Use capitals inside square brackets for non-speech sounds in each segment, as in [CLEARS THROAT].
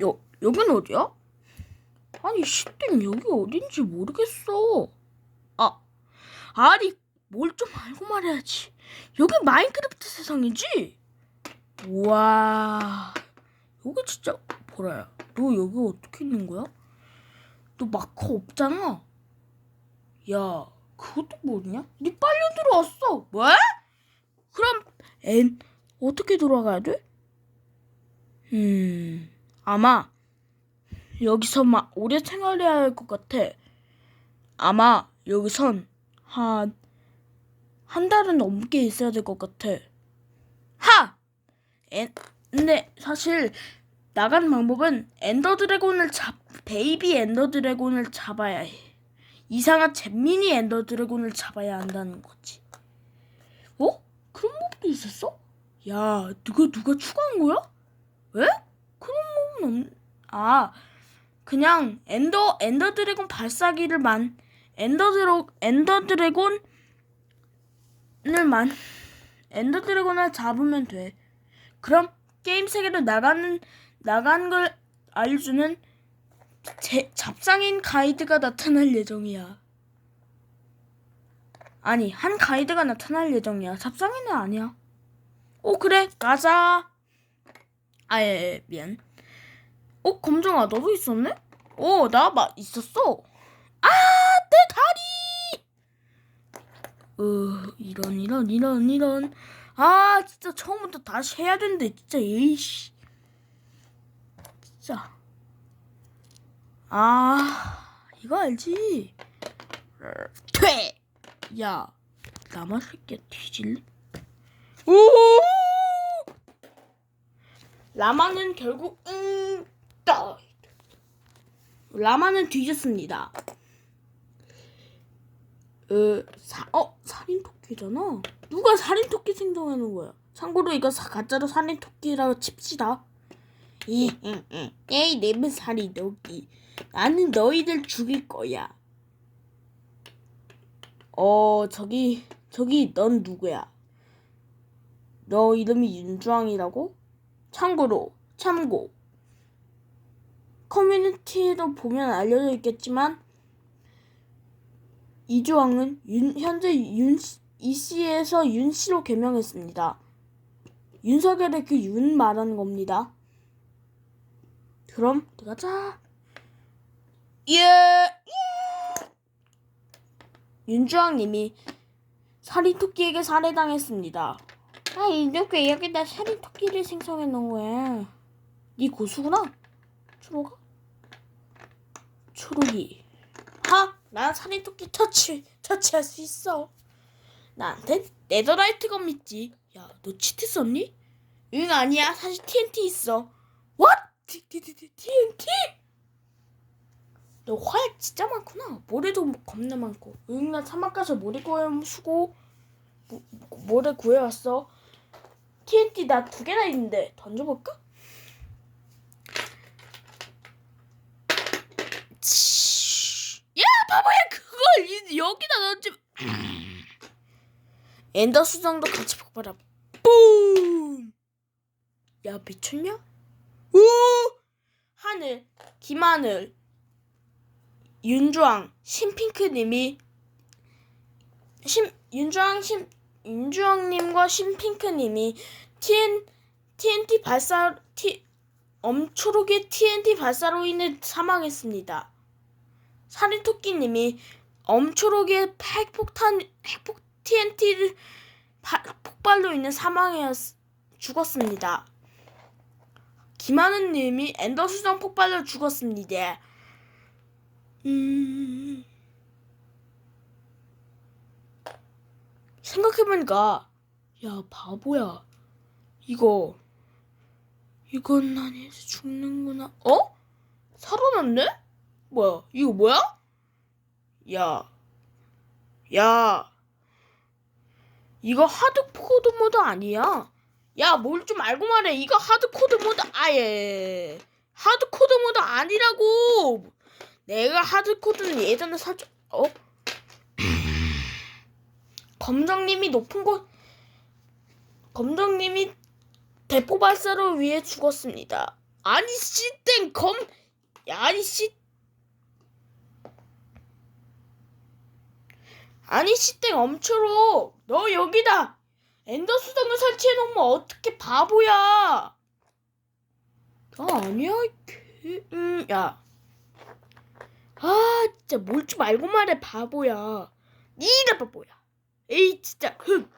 여, 여긴 어디야? 아니, 시댐 여기 어딘지 모르겠어. 아, 아니, 뭘 좀 알고 말해야지. 여기 마인크래프트 세상이지? 우와, 여기 진짜, 보라야. 너 여기 어떻게 있는 거야? 너 마커 없잖아. 야, 그것도 뭐냐? 니 빨리 들어왔어. 뭐? 그럼 엔 어떻게 돌아가야 돼? 음, 아마 여기서 막 오래 생활해야 할 것 같아. 아마 여기선 한, 한 달은 넘게 있어야 될 것 같아. 하! 엔, 근데 사실 나가는 방법은 엔더 드래곤을 잡, 베이비 엔더 드래곤을 잡아야 해. 이상한 잼민이 엔더 드래곤을 잡아야 한다는 거지. 어? 그런 법도 있었어? 야, 누가 누가 추가한 거야? 왜? 없. 아, 그냥 엔더 엔더 드래곤 발사기를 만 엔더 드로 엔더 드래곤을 만 엔더 드래곤을 잡으면 돼. 그럼 게임 세계로 나가는 나가는 걸 알려주는 제, 잡상인 가이드가 나타날 예정이야. 아니, 한 가이드가 나타날 예정이야. 잡상인은 아니야. 오, 그래, 가자. 아, 예, 예, 미안. 어, 검정아, 너도 있었네? 어, 나, 마, 있었어. 아, 내 다리! 어, 이런, 이런, 이런, 이런. 아, 진짜 처음부터 다시 해야 되는데, 진짜, 에이씨. 진짜. 아, 이거 알지? 퇴! 야, 나만 새끼야 뒤질래? 오! 라마는 결국 응, 떠. 라마는 뒤졌습니다. 어, 사, 어, 살인 토끼잖아. 누가 살인 토끼 생성하는 거야? 참고로 이거 사, 가짜로 살인 토끼라고 칩시다. 에이, 내면 살인 토끼. 나는 너희들 죽일 거야. 어, 저기, 저기, 넌 누구야? 너 이름이 윤주왕이라고? 참고로, 참고. 커뮤니티에도 보면 알려져 있겠지만, 이주왕은 윤, 현재 윤, 이씨에서 윤씨로 개명했습니다. 윤석열의 그 윤 말하는 겁니다. 그럼, 들어가자. 예! 예! 윤주왕님이 살인토끼에게 살해당했습니다. 아, 이렇게 여기다 살인토끼를 생성해 놓은 거야. 네 고수구나? 초록아? 초록이. 하! 난 살인토끼 터치, 터치할 수 있어. 나한텐 네더라이트검 있지. 야, 너 치트 썼니? 응, 아니야. 사실 TNT 있어. What? TNT? 너 화약 진짜 많구나. 모래도 겁나 많고. 응, 나 사막 가서 모래 구해 수고. 모, 모래 구해왔어. TNT 나 두 개나 있는데 던져볼까? 야, 바보야, 그걸 이- 여기다 던지. [CLEARS THROAT] 엔더 수정도 같이 폭발함. 뿜. 야, 미쳤냐? 오! 하늘, 김하늘, 윤주왕, 신핑크님이 신 윤주왕 신 윤주왕님과 신핑크님이 TN TNT 발사 T 엄초록의 TNT 발사로 인해 사망했습니다. 살인토끼님이 엄초록의 핵폭탄 핵폭 TNT를 폭발로 인해 사망해 죽었습니다. 김하는님이 엔더 수정 폭발로 죽었습니다. 음. 생각해보니까, 야, 바보야. 이거, 이건 아니서 죽는구나. 어? 살아났네? 뭐야, 이거 뭐야? 야, 야, 이거 하드코드 모드 아니야? 야, 뭘 좀 알고 말해. 이거 하드코드 모드, 아예. 하드코드 모드 아니라고! 내가 하드코드는 예전에 사줘 어? [CLEARS THROAT] 검정님이 높은 곳 검정님이 대포 발사를 위해 죽었습니다. 아니 씨땡 검 아니 씨 아니 씨땡 엄초로. 너 여기다. 엔더 수정을 설치해 놓으면 어떻게 바보야. 아 아니야 음야. 아 진짜 몰지 말고 말해 바보야. 니가 바보야. 에이 진짜. 흑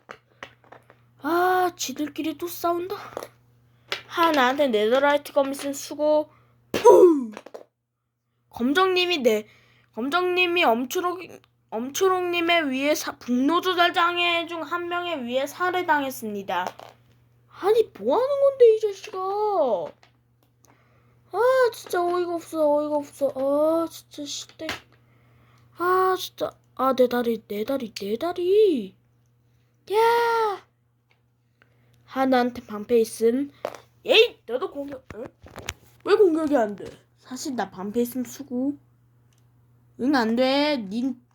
아 지들끼리 또 싸운다. 하 나한테 네더라이트 검있은 수고. 푸! 검정님이 내 검정님이 엄초록 엄초록님에 의해 사, 북노조달 장애 중 한 명에 의해 살해당했습니다. 아니 뭐 하는 건데 이 자식아? 아 진짜 어이가 없어 어이가 없어 아 진짜 시대 아 진짜 아 내 다리 내 다리 내 다리 야 하나한테 반패 있음 에이 너도 공격 에? 왜 공격이 안 돼? 사실 나 반패 있음 수고 응 안돼 닌 고-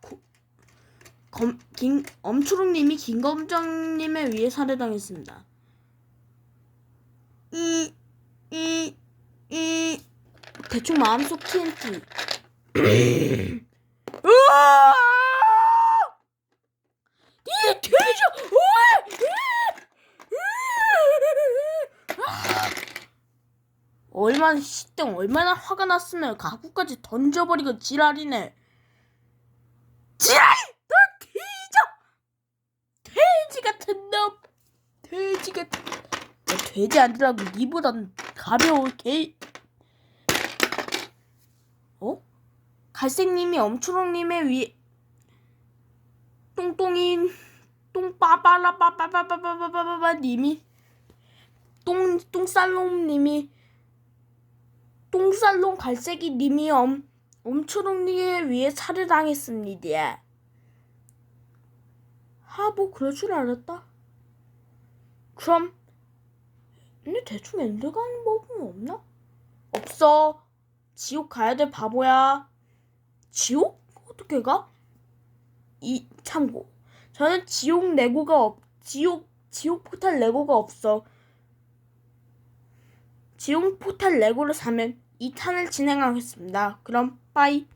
검, 긴, 엄초롱님이 김검정님에 의해 살해당했습니다. 이, 이, 이, 대충 마음속 TNT. [CLEARS THROAT] 으아! 이 돼지! 얼마나 시땡 얼마나 화가 났으면 가구까지 던져버리고 지랄이네. 돼지게 돼지 뭐 아니라고 니보단 가벼운 개 어? 갈색님이 엄초롱님의 위 똥똥인 똥빠바라빠빠빠빠빠빠빠님이 똥 똥살롱님이 똥살롱 갈색이님이 엄 엄초롱님에 위해 살해당했습니다. 하뭐 그럴 줄 알았다. 그럼 근데 대충 엔드 가는 법은 없나? 없어. 지옥 가야 돼 바보야. 지옥? 어떻게 가? 이 참고 저는 지옥 레고가 없 지옥 지옥 포탈 레고가 없어. 지옥 포탈 레고를 사면 2탄을 진행하겠습니다. 그럼 빠이.